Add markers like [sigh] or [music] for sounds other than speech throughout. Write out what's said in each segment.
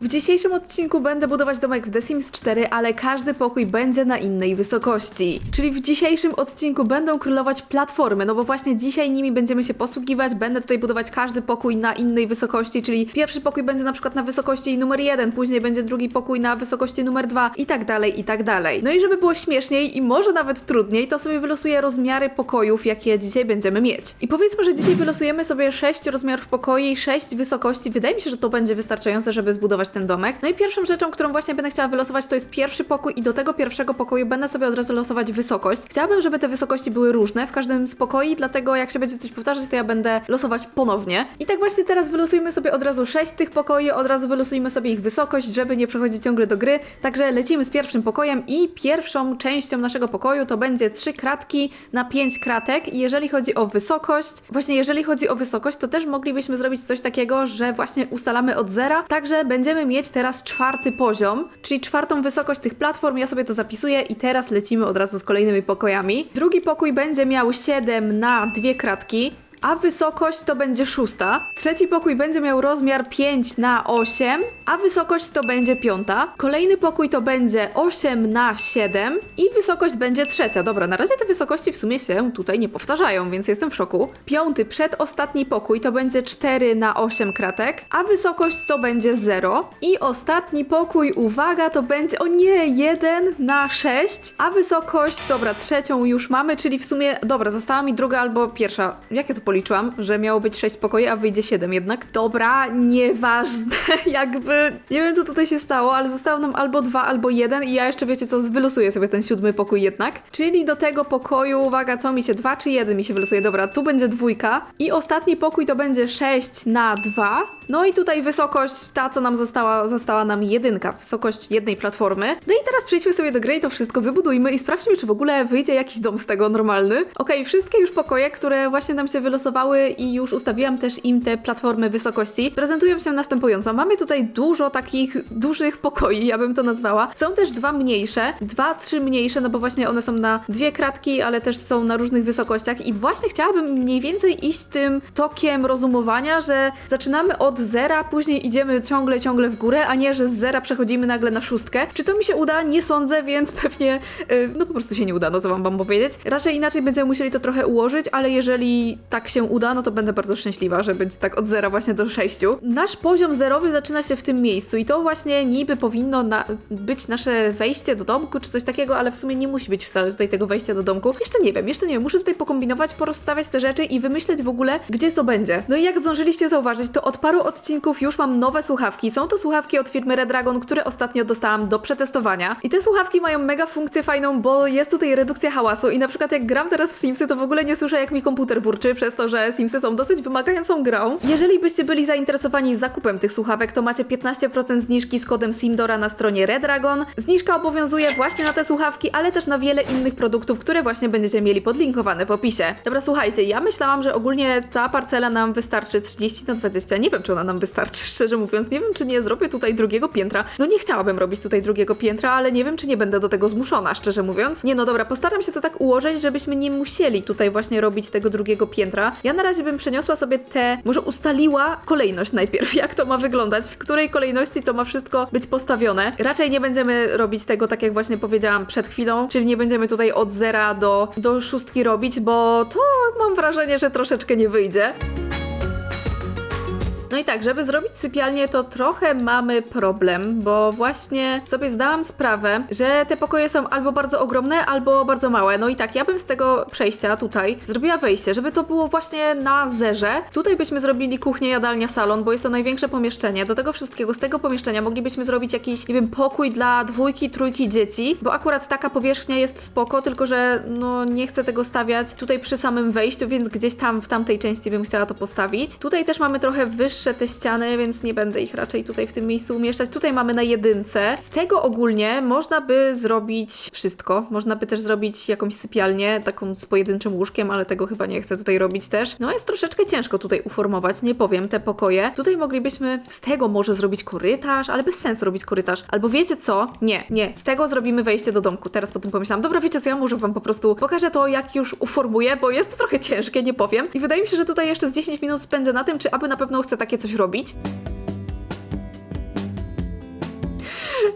W dzisiejszym odcinku będę budować domek w The Sims 4, ale każdy pokój będzie na innej wysokości. Czyli w dzisiejszym odcinku będą królować platformy, no bo właśnie dzisiaj nimi będziemy się posługiwać. Będę tutaj budować każdy pokój na innej wysokości, czyli pierwszy pokój będzie na przykład na wysokości numer 1, później będzie drugi pokój na wysokości numer 2 i tak dalej, i tak dalej. No i żeby było śmieszniej i może nawet trudniej, to sobie wylosuję rozmiary pokojów, jakie dzisiaj będziemy mieć. I powiedzmy, że dzisiaj wylosujemy sobie 6 rozmiarów pokoi, 6 wysokości. Wydaje mi się, że to będzie wystarczające, żeby zbudować ten domek. No i pierwszą rzeczą, którą właśnie będę chciała wylosować, to jest pierwszy pokój i do tego pierwszego pokoju będę sobie od razu losować wysokość. Chciałabym, żeby te wysokości były różne w każdym z pokoi, dlatego jak się będzie coś powtarzać, to ja będę losować ponownie. I tak właśnie teraz wylosujmy sobie od razu 6 tych pokoi, od razu wylosujmy sobie ich wysokość, żeby nie przechodzić ciągle do gry. Także lecimy z pierwszym pokojem i pierwszą częścią naszego pokoju to będzie 3 kratki na 5 kratek. I jeżeli chodzi o wysokość, właśnie jeżeli chodzi o wysokość, to też moglibyśmy zrobić coś takiego, że właśnie ustalamy od zera, także będziemy mieć teraz czwarty poziom, czyli czwartą wysokość tych platform. Ja sobie to zapisuję i teraz lecimy od razu z kolejnymi pokojami. Drugi pokój będzie miał 7 na dwie kratki. A wysokość to będzie szósta. Trzeci pokój będzie miał rozmiar 5 na 8, a wysokość to będzie piąta. Kolejny pokój to będzie 8 na 7 i wysokość będzie trzecia. Dobra, na razie te wysokości w sumie się tutaj nie powtarzają, więc jestem w szoku. Piąty, przedostatni pokój to będzie 4 na 8 kratek, a wysokość to będzie 0. I ostatni pokój, uwaga, to będzie, o nie, 1 na 6, a wysokość, dobra, trzecią już mamy, czyli w sumie, dobra, została mi druga albo pierwsza. Jak ja to policzyłam, że miało być 6 pokoi, a wyjdzie 7 jednak. Dobra, nieważne, [laughs] jakby nie wiem co tutaj się stało, ale zostało nam albo 2, albo 1 i ja jeszcze wiecie co, wylosuję sobie ten siódmy pokój jednak. Czyli do tego pokoju, uwaga, co mi się, 2 czy 1 mi się wylosuje, dobra, tu będzie dwójka i ostatni pokój to będzie 6 na 2. No i tutaj wysokość, ta co nam została, została nam jedynka, wysokość jednej platformy. No i teraz przejdźmy sobie do gry i to wszystko wybudujmy i sprawdźmy, czy w ogóle wyjdzie jakiś dom z tego normalny. Okej, wszystkie już pokoje, które właśnie nam się i już ustawiłam też im te platformy wysokości, prezentują się następująco. Mamy tutaj dużo takich dużych pokoi, ja bym to nazwała. Są też dwa mniejsze, dwa, trzy mniejsze, no bo właśnie one są na dwie kratki, ale też są na różnych wysokościach i właśnie chciałabym mniej więcej iść tym tokiem rozumowania, że zaczynamy od zera, później idziemy ciągle, ciągle w górę, a nie, że z zera przechodzimy nagle na szóstkę. Czy to mi się uda? Nie sądzę, więc [laughs] pewnie yy, no po prostu się nie uda, no co wam mam powiedzieć. Raczej inaczej będziemy musieli to trochę ułożyć, ale jeżeli tak się uda, no to będę bardzo szczęśliwa, że będzie tak od zera właśnie do sześciu. Nasz poziom zerowy zaczyna się w tym miejscu i to właśnie niby powinno na, być nasze wejście do domku, czy coś takiego, ale w sumie nie musi być wcale tutaj tego wejścia do domku. Jeszcze nie wiem, jeszcze nie wiem, muszę tutaj pokombinować, porozstawiać te rzeczy i wymyśleć w ogóle, gdzie co będzie. No i jak zdążyliście zauważyć, to od paru odcinków już mam nowe słuchawki. Są to słuchawki od firmy Redragon, które ostatnio dostałam do przetestowania. I te słuchawki mają mega funkcję fajną, bo jest tutaj redukcja hałasu i na przykład jak gram teraz w Simsy, to w ogóle nie słyszę jak mi komputer burczy, przez to, że Simsy są dosyć wymagającą grą. Jeżeli byście byli zainteresowani zakupem tych słuchawek, to macie 15% zniżki z kodem Simdora na stronie Redragon. Zniżka obowiązuje właśnie na te słuchawki, ale też na wiele innych produktów, które właśnie będziecie mieli podlinkowane w opisie. Dobra, słuchajcie, ja myślałam, że ogólnie ta parcela nam wystarczy 30 na 20. Nie wiem, czy ona nam wystarczy, [laughs] szczerze mówiąc. Nie wiem, czy nie zrobię tutaj drugiego piętra. No nie chciałabym robić tutaj drugiego piętra, ale nie wiem, czy nie będę do tego zmuszona, szczerze mówiąc. Nie, no dobra, postaram się to tak ułożyć, żebyśmy nie musieli tutaj właśnie robić tego drugiego piętra. Ja na razie bym przeniosła sobie te, może ustaliła kolejność najpierw, jak to ma wyglądać, w której kolejności to ma wszystko być postawione. Raczej nie będziemy robić tego, tak jak właśnie powiedziałam przed chwilą, czyli nie będziemy tutaj od zera do, do szóstki robić, bo to mam wrażenie, że troszeczkę nie wyjdzie. No i tak, żeby zrobić sypialnię, to trochę mamy problem, bo właśnie sobie zdałam sprawę, że te pokoje są albo bardzo ogromne, albo bardzo małe. No i tak, ja bym z tego przejścia tutaj zrobiła wejście, żeby to było właśnie na zerze. Tutaj byśmy zrobili kuchnię, jadalnia, salon, bo jest to największe pomieszczenie. Do tego wszystkiego, z tego pomieszczenia moglibyśmy zrobić jakiś, nie wiem, pokój dla dwójki, trójki dzieci, bo akurat taka powierzchnia jest spoko, tylko że no nie chcę tego stawiać tutaj przy samym wejściu, więc gdzieś tam w tamtej części bym chciała to postawić. Tutaj też mamy trochę wyższe te ściany, więc nie będę ich raczej tutaj w tym miejscu umieszczać. Tutaj mamy na jedynce. Z tego ogólnie można by zrobić wszystko. Można by też zrobić jakąś sypialnię, taką z pojedynczym łóżkiem, ale tego chyba nie chcę tutaj robić też. No jest troszeczkę ciężko tutaj uformować, nie powiem, te pokoje. Tutaj moglibyśmy z tego może zrobić korytarz, ale bez sensu robić korytarz. Albo wiecie co? Nie, nie. Z tego zrobimy wejście do domku. Teraz po tym pomyślałam, dobra, wiecie co, ja może wam po prostu pokażę to, jak już uformuję, bo jest to trochę ciężkie, nie powiem. I wydaje mi się, że tutaj jeszcze z 10 minut spędzę na tym, czy aby na pewno chcę takie coś robić.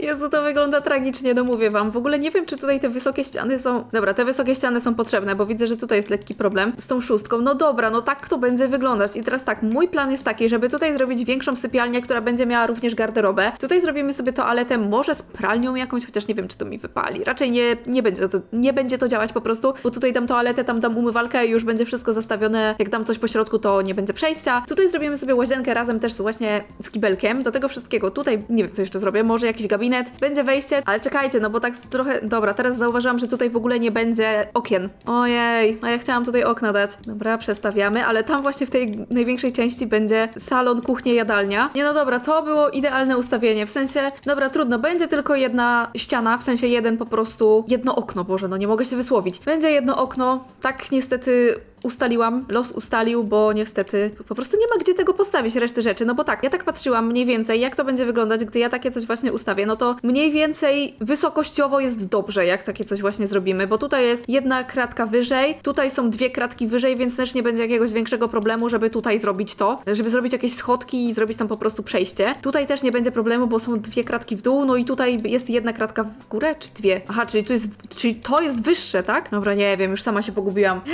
Jezu, to wygląda tragicznie, no mówię wam. W ogóle nie wiem, czy tutaj te wysokie ściany są... Dobra, te wysokie ściany są potrzebne, bo widzę, że tutaj jest lekki problem z tą szóstką. No dobra, no tak to będzie wyglądać. I teraz tak, mój plan jest taki, żeby tutaj zrobić większą sypialnię, która będzie miała również garderobę. Tutaj zrobimy sobie toaletę, może z pralnią jakąś, chociaż nie wiem, czy to mi wypali. Raczej nie, nie, będzie, to, nie będzie to działać po prostu, bo tutaj dam toaletę, tam dam umywalkę i już będzie wszystko zastawione. Jak dam coś po środku, to nie będzie przejścia. Tutaj zrobimy sobie łazienkę razem też właśnie z kibelkiem. Do tego wszystkiego tutaj, nie wiem, co jeszcze zrobię, może jakiś gabinet, będzie wejście, ale czekajcie, no bo tak trochę, dobra, teraz zauważyłam, że tutaj w ogóle nie będzie okien. Ojej, a ja chciałam tutaj okna dać. Dobra, przestawiamy, ale tam właśnie w tej największej części będzie salon, kuchnia, jadalnia. Nie no dobra, to było idealne ustawienie, w sensie, dobra, trudno, będzie tylko jedna ściana, w sensie jeden po prostu, jedno okno, Boże, no nie mogę się wysłowić. Będzie jedno okno, tak niestety ustaliłam, los ustalił, bo niestety po prostu nie ma gdzie tego postawić, reszty rzeczy. No bo tak, ja tak patrzyłam mniej więcej, jak to będzie wyglądać, gdy ja takie coś właśnie ustawię. No to mniej więcej wysokościowo jest dobrze, jak takie coś właśnie zrobimy, bo tutaj jest jedna kratka wyżej, tutaj są dwie kratki wyżej, więc też nie będzie jakiegoś większego problemu, żeby tutaj zrobić to, żeby zrobić jakieś schodki i zrobić tam po prostu przejście. Tutaj też nie będzie problemu, bo są dwie kratki w dół, no i tutaj jest jedna kratka w górę, czy dwie? Aha, czyli tu jest, czyli to jest wyższe, tak? Dobra, nie wiem, już sama się pogubiłam. [gasps]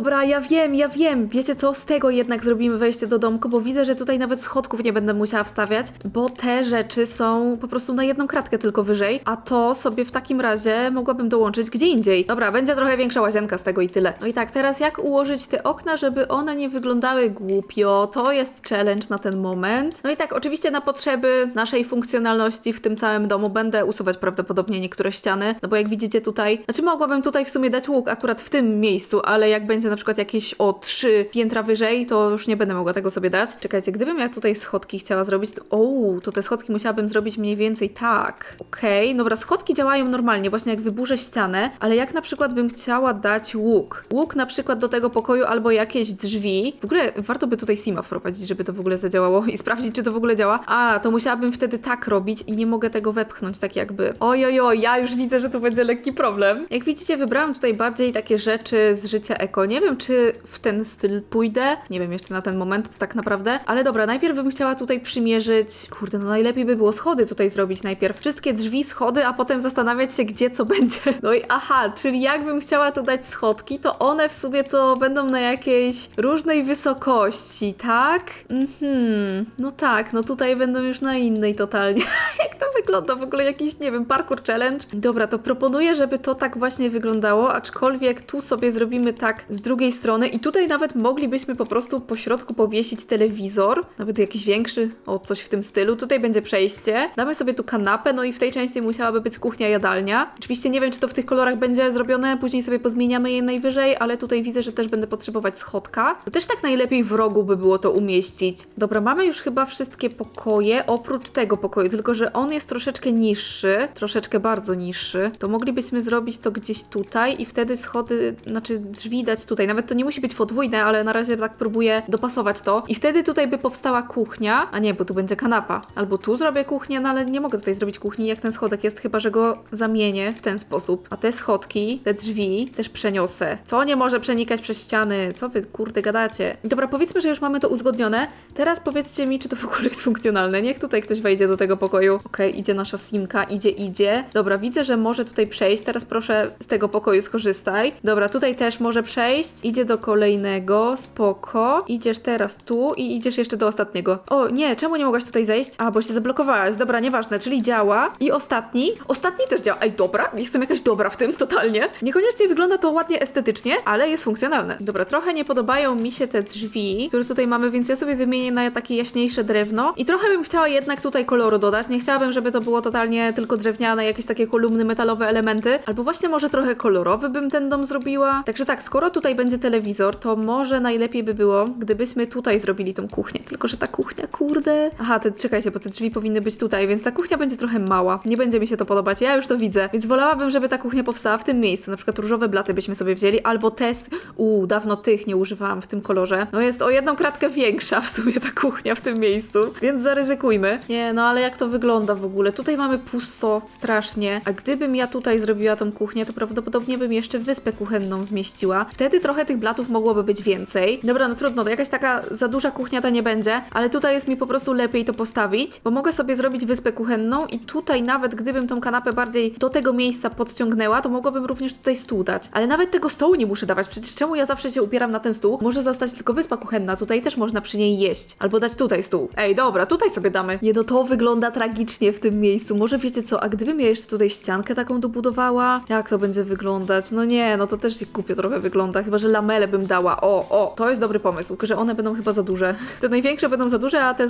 Dobra, ja wiem, ja wiem. Wiecie co? Z tego jednak zrobimy wejście do domku, bo widzę, że tutaj nawet schodków nie będę musiała wstawiać, bo te rzeczy są po prostu na jedną kratkę tylko wyżej, a to sobie w takim razie mogłabym dołączyć gdzie indziej. Dobra, będzie trochę większa łazienka z tego i tyle. No i tak, teraz jak ułożyć te okna, żeby one nie wyglądały głupio? To jest challenge na ten moment. No i tak, oczywiście na potrzeby naszej funkcjonalności w tym całym domu będę usuwać prawdopodobnie niektóre ściany, no bo jak widzicie tutaj, znaczy mogłabym tutaj w sumie dać łuk akurat w tym miejscu, ale jak będzie na przykład jakieś o trzy piętra wyżej, to już nie będę mogła tego sobie dać. Czekajcie, gdybym ja tutaj schodki chciała zrobić, to o, to te schodki musiałabym zrobić mniej więcej tak. Okej, dobra, schodki działają normalnie, właśnie jak wyburzę ścianę, ale jak na przykład bym chciała dać łuk, łuk na przykład do tego pokoju albo jakieś drzwi, w ogóle warto by tutaj Sima wprowadzić, żeby to w ogóle zadziałało i [laughs] sprawdzić, czy to w ogóle działa. A, to musiałabym wtedy tak robić i nie mogę tego wepchnąć tak jakby. Ojojoj, ja już widzę, że to będzie lekki problem. Jak widzicie, wybrałam tutaj bardziej takie rzeczy z życia eko. Nie wiem, czy w ten styl pójdę. Nie wiem jeszcze na ten moment tak naprawdę. Ale dobra, najpierw bym chciała tutaj przymierzyć. Kurde, no najlepiej by było schody tutaj zrobić najpierw. Wszystkie drzwi, schody, a potem zastanawiać się, gdzie co [laughs] będzie. No i aha, czyli jakbym chciała tu dać schodki, to one w sumie to będą na jakiejś różnej wysokości, tak? Mhm, no tak, no tutaj będą już na innej totalnie. [laughs] Jak to wygląda? W ogóle jakiś, nie wiem, parkour challenge? Dobra, to proponuję, żeby to tak właśnie wyglądało, aczkolwiek tu sobie zrobimy tak z drugiej strony i tutaj nawet moglibyśmy po prostu po środku powiesić telewizor, nawet jakiś większy, o coś w tym stylu. Tutaj będzie przejście, damy sobie tu kanapę, no i w tej części musiałaby być kuchnia, jadalnia. Oczywiście nie wiem, czy to w tych kolorach będzie zrobione, później sobie pozmieniamy je najwyżej, ale tutaj widzę, że też będę potrzebować schodka. To też tak najlepiej w rogu by było to umieścić. Dobra, mamy już chyba wszystkie pokoje, oprócz tego pokoju, tylko że on jest troszeczkę niższy, troszeczkę bardzo niższy. To moglibyśmy zrobić to gdzieś tutaj i wtedy schody, znaczy drzwi dać tutaj. Nawet to nie musi być podwójne, ale na razie tak próbuję dopasować to. I wtedy tutaj by powstała kuchnia, a nie, bo tu będzie kanapa. Albo tu zrobię kuchnię, no ale nie mogę tutaj zrobić kuchni, jak ten schodek jest, chyba że go zamienię w ten sposób. A te schodki, te drzwi też przeniosę. Co nie może przenikać przez ściany? Co wy kurde gadacie? Dobra, powiedzmy, że już mamy to uzgodnione. Teraz powiedzcie mi, czy to w ogóle jest funkcjonalne. Niech tutaj ktoś wejdzie do tego pokoju. Okej, idzie nasza simka, idzie, idzie. Dobra, widzę, że może tutaj przejść. Teraz proszę z tego pokoju skorzystaj. Dobra, tutaj też może przejść. Idzie do kolejnego, spoko. Idziesz teraz tu i idziesz jeszcze do ostatniego. O, nie, czemu nie mogłaś tutaj zejść? A, bo się zablokowałaś. Dobra, nieważne, czyli działa. I ostatni. Ostatni też działa. Ej, dobra, jestem jakaś dobra w tym, totalnie. Niekoniecznie wygląda to ładnie estetycznie, ale jest funkcjonalne. Dobra, trochę nie podobają mi się te drzwi, które tutaj mamy, więc ja sobie wymienię na takie jaśniejsze drewno. I trochę bym chciała jednak tutaj koloru dodać. Nie chciałabym, żeby to było totalnie tylko drewniane, jakieś takie kolumny, metalowe elementy. Albo właśnie może trochę kolorowy bym ten dom zrobiła. Także tak, skoro tutaj będzie telewizor, to może najlepiej by było, gdybyśmy tutaj zrobili tą kuchnię. Tylko, że ta kuchnia, kurde. Aha, te, czekajcie, bo te drzwi powinny być tutaj, więc ta kuchnia będzie trochę mała. Nie będzie mi się to podobać. Ja już to widzę. Więc wolałabym, żeby ta kuchnia powstała w tym miejscu. Na przykład różowe blaty byśmy sobie wzięli, albo test. Uuu, dawno tych nie używałam w tym kolorze. No jest o jedną kratkę większa w sumie ta kuchnia w tym miejscu, więc zaryzykujmy. Nie, no ale jak to wygląda w ogóle tutaj mamy pusto strasznie, a gdybym ja tutaj zrobiła tą kuchnię, to prawdopodobnie bym jeszcze wyspę kuchenną zmieściła. Wtedy trochę tych blatów mogłoby być więcej. Dobra, no trudno, to jakaś taka za duża kuchnia ta nie będzie, ale tutaj jest mi po prostu lepiej to postawić, bo mogę sobie zrobić wyspę kuchenną i tutaj nawet gdybym tą kanapę bardziej do tego miejsca podciągnęła, to mogłabym również tutaj stół dać. Ale nawet tego stołu nie muszę dawać, przecież czemu ja zawsze się upieram na ten stół? Może zostać tylko wyspa kuchenna, tutaj też można przy niej jeść. Albo dać tutaj stół. Ej, dobra, tutaj sobie damy. Nie, no to wygląda tragicznie w tym miejscu. Może wiecie co, a gdybym ja jeszcze tutaj ściankę taką dobudowała? Jak to będzie wyglądać? No nie, no to też głupio trochę wygląda, chyba że lamele bym dała. O, o, to jest dobry pomysł, tylko że one będą chyba za duże. Te największe będą za duże, a te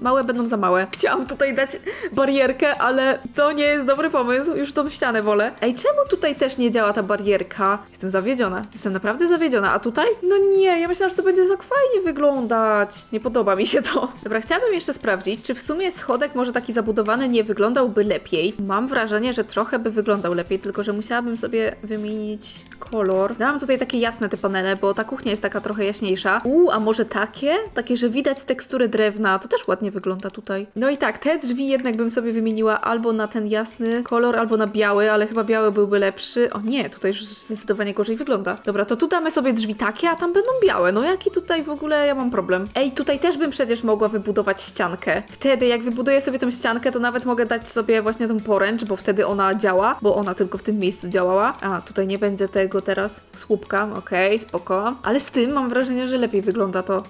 małe będą za małe. Chciałam tutaj dać barierkę, ale to nie jest dobry pomysł. Już tą ścianę wolę. Ej, czemu tutaj też nie działa ta barierka? Jestem zawiedziona. Jestem naprawdę zawiedziona. A tutaj? No nie, ja myślałam, że to będzie tak fajnie wyglądać. Nie podoba mi się to. Dobra, chciałabym jeszcze sprawdzić, czy w sumie schodek może taki zabudowany nie wyglądałby lepiej. Mam wrażenie, że trochę by wyglądał lepiej, tylko że musiałabym sobie wymienić kolor. Dałam tutaj takie jasne te panele, bo ta kuchnia jest taka trochę jaśniejsza. Uuu, a może takie? Takie, że widać tekstury drewna. To też ładnie wygląda tutaj. No i tak, te drzwi jednak bym sobie wymieniła albo na ten jasny kolor, albo na biały, ale chyba biały byłby lepszy. O nie, tutaj już zdecydowanie gorzej wygląda. Dobra, to tu damy sobie drzwi takie, a tam będą białe. No jaki tutaj w ogóle ja mam problem? Ej, tutaj też bym przecież mogła wybudować ściankę. Wtedy, jak wybuduję sobie tą ściankę, to nawet mogę dać sobie właśnie tą poręcz, bo wtedy ona działa, bo ona tylko w tym miejscu działała. A, tutaj nie będzie tego teraz słupka, okej, spoko. Ale z tym mam wrażenie, że lepiej wygląda to.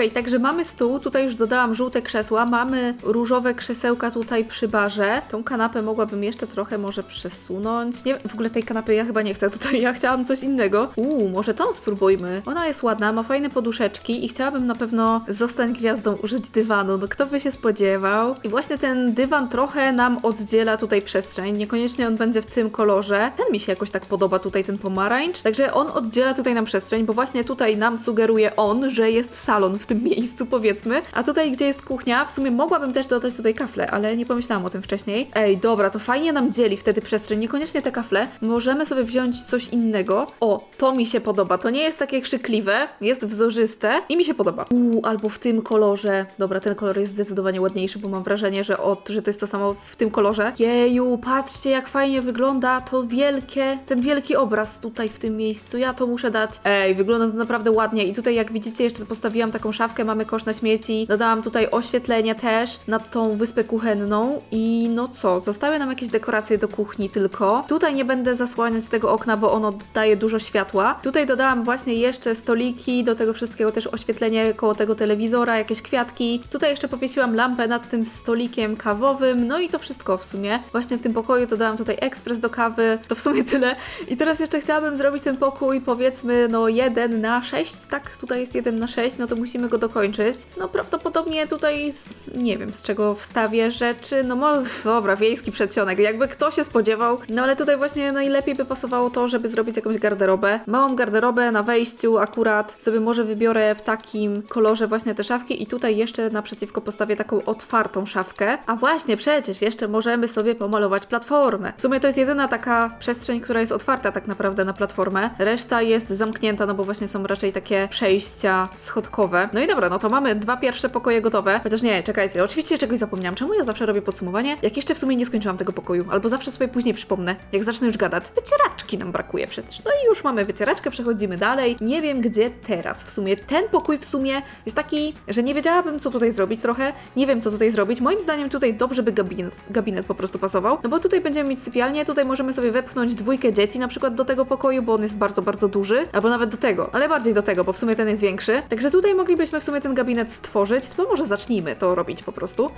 Okej, także mamy stół, tutaj już dodałam żółte krzesła, mamy różowe krzesełka tutaj przy barze. Tą kanapę mogłabym jeszcze trochę może przesunąć. Nie, w ogóle tej kanapy ja chyba nie chcę [laughs] tutaj, ja chciałam coś innego. Uuu, może tą spróbujmy. Ona jest ładna, ma fajne poduszeczki i chciałabym na pewno zostać gwiazdą użyć dywanu, no kto by się spodziewał. I właśnie ten dywan trochę nam oddziela tutaj przestrzeń, niekoniecznie on będzie w tym kolorze. Ten mi się jakoś tak podoba tutaj, ten pomarańcz. Także on oddziela tutaj nam przestrzeń, bo właśnie tutaj nam sugeruje on, że jest salon w tym miejscu, powiedzmy. A tutaj, gdzie jest kuchnia, w sumie mogłabym też dodać tutaj kafle, ale nie pomyślałam o tym wcześniej. Ej, dobra, to fajnie nam dzieli wtedy przestrzeń, niekoniecznie te kafle. Możemy sobie wziąć coś innego. O, to mi się podoba. To nie jest takie krzykliwe, jest wzorzyste i mi się podoba. Uuu, albo w tym kolorze. Dobra, ten kolor jest zdecydowanie ładniejszy, bo mam wrażenie, że, od, że to jest to samo w tym kolorze. Jeju, patrzcie jak fajnie wygląda to wielkie, ten wielki obraz tutaj w tym miejscu. Ja to muszę dać. Ej, wygląda to naprawdę ładnie i tutaj jak widzicie jeszcze postawiłam taką szafkę, mamy kosz na śmieci. Dodałam tutaj oświetlenie też na tą wyspę kuchenną i no co, zostały nam jakieś dekoracje do kuchni tylko. Tutaj nie będę zasłaniać tego okna, bo ono daje dużo światła. Tutaj dodałam właśnie jeszcze stoliki, do tego wszystkiego też oświetlenie koło tego telewizora, jakieś kwiatki. Tutaj jeszcze powiesiłam lampę nad tym stolikiem kawowym, no i to wszystko w sumie. Właśnie w tym pokoju dodałam tutaj ekspres do kawy, to w sumie tyle. I teraz jeszcze chciałabym zrobić ten pokój powiedzmy no 1 na 6, tak? Tutaj jest 1 na 6, no to musimy go dokończyć. No prawdopodobnie tutaj z, nie wiem z czego wstawię rzeczy, no może, dobra, wiejski przedsionek, jakby kto się spodziewał. No ale tutaj właśnie najlepiej by pasowało to, żeby zrobić jakąś garderobę. Małą garderobę na wejściu akurat sobie może wybiorę w takim kolorze właśnie te szafki i tutaj jeszcze naprzeciwko postawię taką otwartą szafkę. A właśnie, przecież jeszcze możemy sobie pomalować platformę. W sumie to jest jedyna taka przestrzeń, która jest otwarta tak naprawdę na platformę. Reszta jest zamknięta, no bo właśnie są raczej takie przejścia schodkowe. No i dobra, no to mamy dwa pierwsze pokoje gotowe. Chociaż nie, czekajcie, oczywiście czegoś zapomniałam. Czemu ja zawsze robię podsumowanie? Jak jeszcze w sumie nie skończyłam tego pokoju, albo zawsze sobie później przypomnę, jak zacznę już gadać. Wycieraczki nam brakuje przecież. No i już mamy wycieraczkę, przechodzimy dalej. Nie wiem gdzie teraz. W sumie ten pokój w sumie jest taki, że nie wiedziałabym co tutaj zrobić trochę. Nie wiem co tutaj zrobić. Moim zdaniem tutaj dobrze by gabinet, gabinet po prostu pasował. No bo tutaj będziemy mieć sypialnię, tutaj możemy sobie wepchnąć dwójkę dzieci na przykład do tego pokoju, bo on jest bardzo, bardzo duży. Albo nawet do tego, ale bardziej do tego, bo w sumie ten jest większy. Także tutaj moglibyśmy w sumie ten gabinet stworzyć. To może zacznijmy to robić po prostu.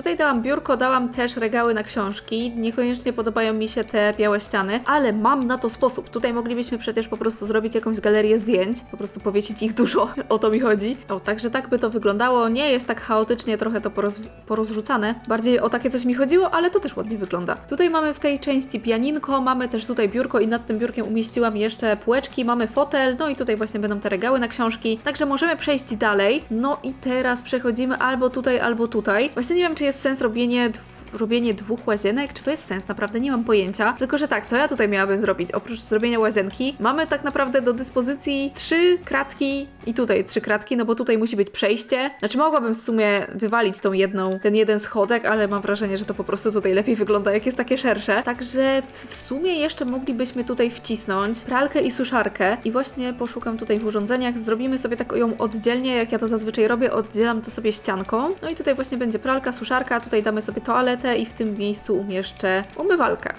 Tutaj dałam biurko, dałam też regały na książki. Niekoniecznie podobają mi się te białe ściany, ale mam na to sposób. Tutaj moglibyśmy przecież po prostu zrobić jakąś galerię zdjęć, po prostu powiesić ich dużo, [laughs] o to mi chodzi. O, także tak by to wyglądało. Nie jest tak chaotycznie trochę to poroz porozrzucane. Bardziej o takie coś mi chodziło, ale to też ładnie wygląda. Tutaj mamy w tej części pianinko, mamy też tutaj biurko i nad tym biurkiem umieściłam jeszcze półeczki, mamy fotel, no i tutaj właśnie będą te regały na książki. Także możemy przejść dalej. No i teraz przechodzimy albo tutaj, albo tutaj. Właśnie nie wiem, czy jest sens robienie robienie dwóch łazienek, czy to jest sens? Naprawdę nie mam pojęcia. Tylko, że tak, co ja tutaj miałabym zrobić? Oprócz zrobienia łazienki, mamy tak naprawdę do dyspozycji trzy kratki i tutaj trzy kratki, no bo tutaj musi być przejście. Znaczy mogłabym w sumie wywalić tą jedną, ten jeden schodek, ale mam wrażenie, że to po prostu tutaj lepiej wygląda, jak jest takie szersze. Także w, w sumie jeszcze moglibyśmy tutaj wcisnąć pralkę i suszarkę i właśnie poszukam tutaj w urządzeniach. Zrobimy sobie tak ją oddzielnie, jak ja to zazwyczaj robię, oddzielam to sobie ścianką. No i tutaj właśnie będzie pralka, suszarka, tutaj damy sobie i w tym miejscu umieszczę umywalkę.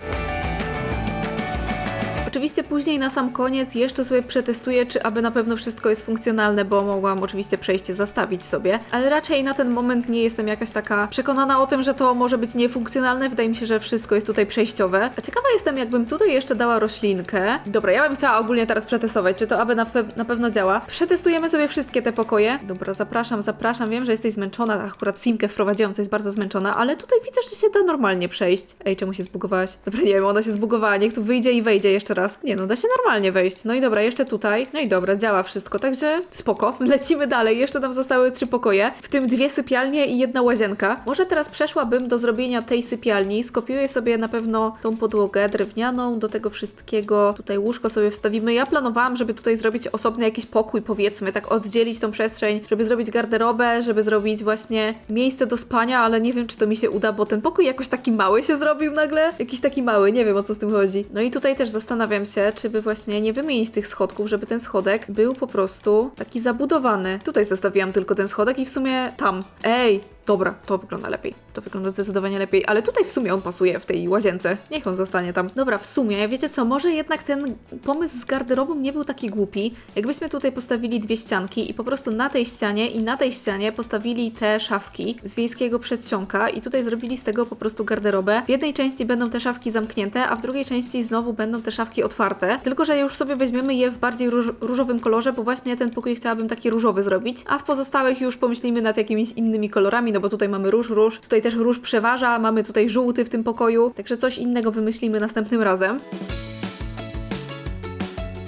Oczywiście później na sam koniec jeszcze sobie przetestuję, czy aby na pewno wszystko jest funkcjonalne, bo mogłam oczywiście przejście zastawić sobie, ale raczej na ten moment nie jestem jakaś taka przekonana o tym, że to może być niefunkcjonalne. Wydaje mi się, że wszystko jest tutaj przejściowe. A ciekawa jestem, jakbym tutaj jeszcze dała roślinkę. Dobra, ja bym chciała ogólnie teraz przetestować, czy to aby na, pe- na pewno działa. Przetestujemy sobie wszystkie te pokoje. Dobra, zapraszam, zapraszam. Wiem, że jesteś zmęczona. Akurat Simkę wprowadziłam, co jest bardzo zmęczona, ale tutaj widzę, że się da normalnie przejść. Ej, czemu się zbugowałaś? Dobra, nie wiem, ona się zbugowała. Niech tu wyjdzie i wejdzie jeszcze raz. Nie no, da się normalnie wejść. No i dobra, jeszcze tutaj. No i dobra, działa wszystko, także spoko. [laughs] Lecimy dalej. Jeszcze nam zostały trzy pokoje, w tym dwie sypialnie i jedna łazienka. Może teraz przeszłabym do zrobienia tej sypialni. Skopiuję sobie na pewno tą podłogę drewnianą, do tego wszystkiego tutaj łóżko sobie wstawimy. Ja planowałam, żeby tutaj zrobić osobny jakiś pokój, powiedzmy, tak oddzielić tą przestrzeń, żeby zrobić garderobę, żeby zrobić właśnie miejsce do spania, ale nie wiem, czy to mi się uda, bo ten pokój jakoś taki mały się zrobił nagle. Jakiś taki mały, nie wiem o co z tym chodzi. No i tutaj też zastanawiam się, czy by właśnie nie wymienić tych schodków, żeby ten schodek był po prostu taki zabudowany. Tutaj zostawiłam tylko ten schodek i w sumie tam. Ej, Dobra, to wygląda lepiej. To wygląda zdecydowanie lepiej, ale tutaj w sumie on pasuje w tej łazience. Niech on zostanie tam. Dobra, w sumie, wiecie co, może jednak ten pomysł z garderobą nie był taki głupi. Jakbyśmy tutaj postawili dwie ścianki i po prostu na tej ścianie i na tej ścianie postawili te szafki z wiejskiego przedsionka i tutaj zrobili z tego po prostu garderobę. W jednej części będą te szafki zamknięte, a w drugiej części znowu będą te szafki otwarte. Tylko, że już sobie weźmiemy je w bardziej róż różowym kolorze, bo właśnie ten pokój chciałabym taki różowy zrobić, a w pozostałych już pomyślimy nad jakimiś innymi kolorami, no bo tutaj mamy róż, róż, tutaj też róż przeważa, mamy tutaj żółty w tym pokoju, także coś innego wymyślimy następnym razem.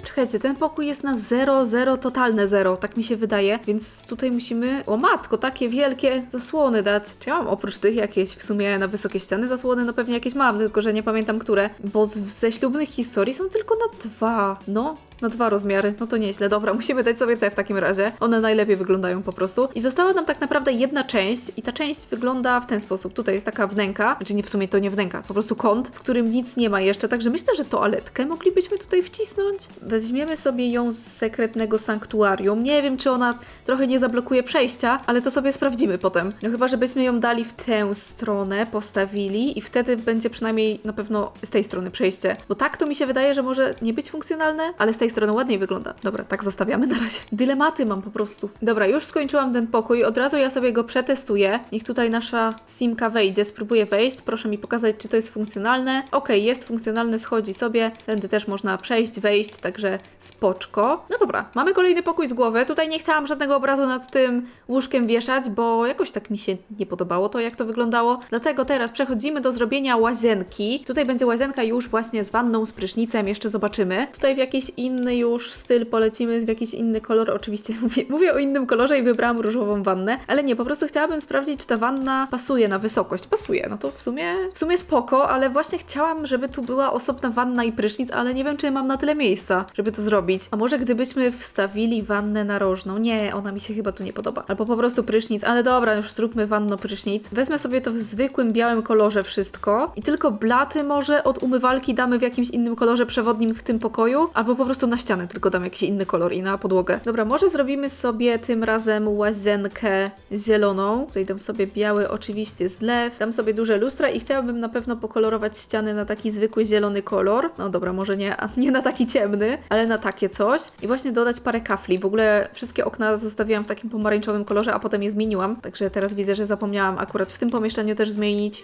Czekajcie, ten pokój jest na 0, 0, totalne 0, tak mi się wydaje, więc tutaj musimy, o matko, takie wielkie zasłony dać. Czy ja mam oprócz tych jakieś w sumie na wysokie ściany zasłony? No pewnie jakieś mam, tylko że nie pamiętam które, bo z, ze ślubnych historii są tylko na dwa, no. Na dwa rozmiary, no to nieźle. Dobra, musimy dać sobie te w takim razie. One najlepiej wyglądają po prostu. I została nam tak naprawdę jedna część, i ta część wygląda w ten sposób. Tutaj jest taka wnęka, znaczy nie w sumie to nie wnęka, po prostu kąt, w którym nic nie ma jeszcze. Także myślę, że toaletkę moglibyśmy tutaj wcisnąć. Weźmiemy sobie ją z sekretnego sanktuarium. Nie wiem, czy ona trochę nie zablokuje przejścia, ale to sobie sprawdzimy potem. No chyba, żebyśmy ją dali w tę stronę, postawili i wtedy będzie przynajmniej na pewno z tej strony przejście. Bo tak to mi się wydaje, że może nie być funkcjonalne, ale z tej strony ładniej wygląda. Dobra, tak zostawiamy na razie. Dylematy mam po prostu. Dobra, już skończyłam ten pokój, od razu ja sobie go przetestuję. Niech tutaj nasza simka wejdzie, spróbuję wejść. Proszę mi pokazać, czy to jest funkcjonalne. Okej, jest funkcjonalne, schodzi sobie. Tędy też można przejść, wejść, także spoczko. No dobra, mamy kolejny pokój z głowy. Tutaj nie chciałam żadnego obrazu nad tym łóżkiem wieszać, bo jakoś tak mi się nie podobało to, jak to wyglądało. Dlatego teraz przechodzimy do zrobienia łazienki. Tutaj będzie łazienka już właśnie z wanną, z prysznicem, jeszcze zobaczymy. Tutaj w jakiś inny już styl polecimy, w jakiś inny kolor. Oczywiście [laughs] mówię, mówię o innym kolorze i wybrałam różową wannę, ale nie, po prostu chciałabym sprawdzić, czy ta wanna pasuje na wysokość. Pasuje, no to w sumie, w sumie spoko, ale właśnie chciałam, żeby tu była osobna wanna i prysznic, ale nie wiem, czy mam na tyle miejsca, żeby to zrobić. A może gdybyśmy wstawili wannę narożną? Nie, ona mi się chyba tu nie podoba. Albo po prostu prysznic, ale dobra, już zróbmy wanno prysznic. Wezmę sobie to w zwykłym białym kolorze wszystko i tylko blaty może od umywalki damy w jakimś innym kolorze przewodnim w tym pokoju, albo po prostu na ścianę tylko dam jakiś inny kolor i na podłogę. Dobra, może zrobimy sobie tym razem łazienkę zieloną. Tutaj dam sobie biały oczywiście zlew, dam sobie duże lustra i chciałabym na pewno pokolorować ściany na taki zwykły zielony kolor. No dobra, może nie, nie na taki ciemny, ale na takie coś. I właśnie dodać parę kafli. W ogóle wszystkie okna zostawiłam w takim pomarańczowym kolorze, a potem je zmieniłam. Także teraz widzę, że zapomniałam akurat w tym pomieszczeniu też zmienić.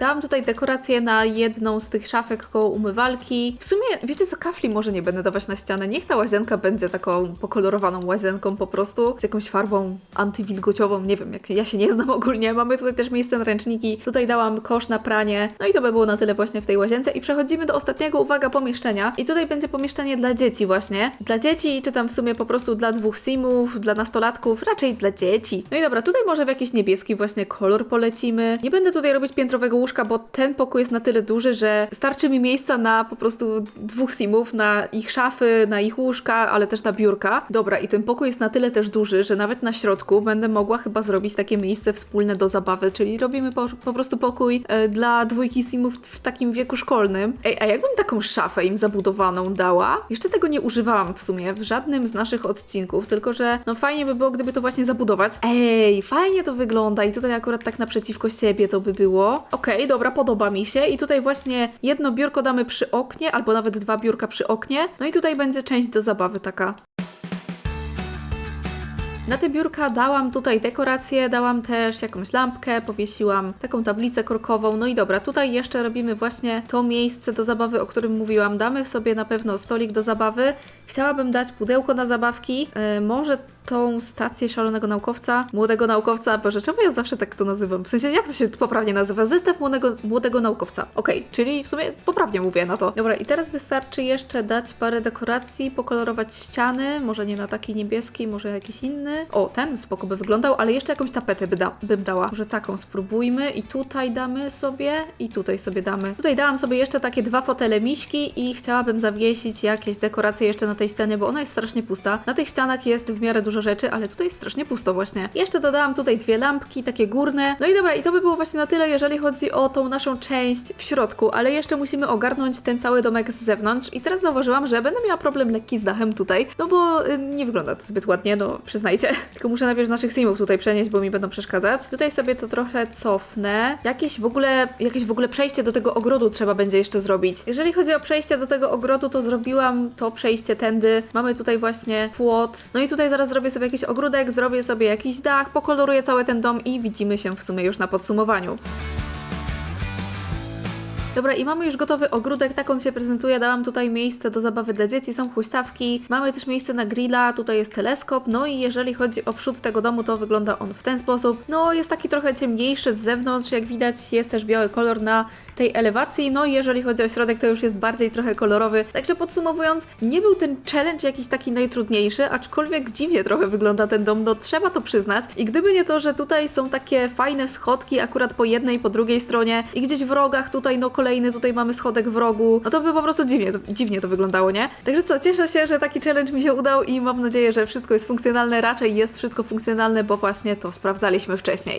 Dałam tutaj dekorację na jedną z tych szafek koło umywalki. W sumie, wiecie co, kafli może nie będę dawać na ścianę. Niech ta łazienka będzie taką pokolorowaną łazienką po prostu, z jakąś farbą antywilgociową. Nie wiem, jak ja się nie znam ogólnie. Mamy tutaj też miejsce na ręczniki. Tutaj dałam kosz na pranie. No i to by było na tyle właśnie w tej łazience. I przechodzimy do ostatniego, uwaga, pomieszczenia. I tutaj będzie pomieszczenie dla dzieci właśnie. Dla dzieci, czy tam w sumie po prostu dla dwóch simów, dla nastolatków, raczej dla dzieci. No i dobra, tutaj może w jakiś niebieski właśnie kolor polecimy. Nie będę tutaj robić piętrowego łóżka, bo ten pokój jest na tyle duży, że starczy mi miejsca na po prostu dwóch simów, na ich szafy, na ich łóżka, ale też na biurka. Dobra, i ten pokój jest na tyle też duży, że nawet na środku będę mogła chyba zrobić takie miejsce wspólne do zabawy, czyli robimy po, po prostu pokój e, dla dwójki simów w takim wieku szkolnym. Ej, a jakbym taką szafę im zabudowaną dała? Jeszcze tego nie używałam w sumie w żadnym z naszych odcinków, tylko że no fajnie by było, gdyby to właśnie zabudować. Ej, fajnie to wygląda i tutaj akurat tak naprzeciwko siebie to by było. Okej, dobra, podoba mi się i tutaj właśnie jedno biurko damy przy oknie, albo nawet dwa biurka przy oknie. No i tutaj będzie część do zabawy taka. Na te biurka dałam tutaj dekorację, dałam też jakąś lampkę, powiesiłam taką tablicę korkową. No i dobra, tutaj jeszcze robimy właśnie to miejsce do zabawy, o którym mówiłam. Damy sobie na pewno stolik do zabawy. Chciałabym dać pudełko na zabawki, e, może tą stację szalonego naukowca, młodego naukowca, boże, czemu ja zawsze tak to nazywam? W sensie, jak to się poprawnie nazywa? Zestaw młodego, młodego naukowca. Okej, czyli w sumie poprawnie mówię na to. Dobra, i teraz wystarczy jeszcze dać parę dekoracji, pokolorować ściany, może nie na taki niebieski, może jakiś inny. O, ten spoko by wyglądał, ale jeszcze jakąś tapetę by da, bym dała. Może taką spróbujmy i tutaj damy sobie i tutaj sobie damy. Tutaj dałam sobie jeszcze takie dwa fotele miśki i chciałabym zawiesić jakieś dekoracje jeszcze na tej ścianie, bo ona jest strasznie pusta. Na tych ścianach jest w miarę dużo rzeczy, ale tutaj jest strasznie pusto właśnie. Jeszcze dodałam tutaj dwie lampki, takie górne. No i dobra, i to by było właśnie na tyle, jeżeli chodzi o tą naszą część w środku, ale jeszcze musimy ogarnąć ten cały domek z zewnątrz i teraz zauważyłam, że będę miała problem lekki z dachem tutaj, no bo y, nie wygląda to zbyt ładnie, no przyznajcie. [laughs] Tylko muszę najpierw naszych simów tutaj przenieść, bo mi będą przeszkadzać. Tutaj sobie to trochę cofnę. Jakieś w ogóle, jakieś w ogóle przejście do tego ogrodu trzeba będzie jeszcze zrobić. Jeżeli chodzi o przejście do tego ogrodu, to zrobiłam to przejście tędy. Mamy tutaj właśnie płot. No i tutaj zaraz zrobię sobie jakiś ogródek, zrobię sobie jakiś dach, pokoloruję cały ten dom i widzimy się w sumie już na podsumowaniu. Dobra, i mamy już gotowy ogródek, tak on się prezentuje. Dałam tutaj miejsce do zabawy dla dzieci, są huśtawki, mamy też miejsce na grilla, tutaj jest teleskop. No i jeżeli chodzi o przód tego domu, to wygląda on w ten sposób. No, jest taki trochę ciemniejszy z zewnątrz, jak widać, jest też biały kolor na tej elewacji. No i jeżeli chodzi o środek, to już jest bardziej trochę kolorowy. Także podsumowując, nie był ten challenge jakiś taki najtrudniejszy, aczkolwiek dziwnie trochę wygląda ten dom, no trzeba to przyznać. I gdyby nie to, że tutaj są takie fajne schodki akurat po jednej, po drugiej stronie i gdzieś w rogach tutaj, no kolejny tutaj mamy schodek w rogu, no to by po prostu dziwnie, dziwnie to wyglądało, nie? Także co, cieszę się, że taki challenge mi się udał i mam nadzieję, że wszystko jest funkcjonalne. Raczej jest wszystko funkcjonalne, bo właśnie to sprawdzaliśmy wcześniej.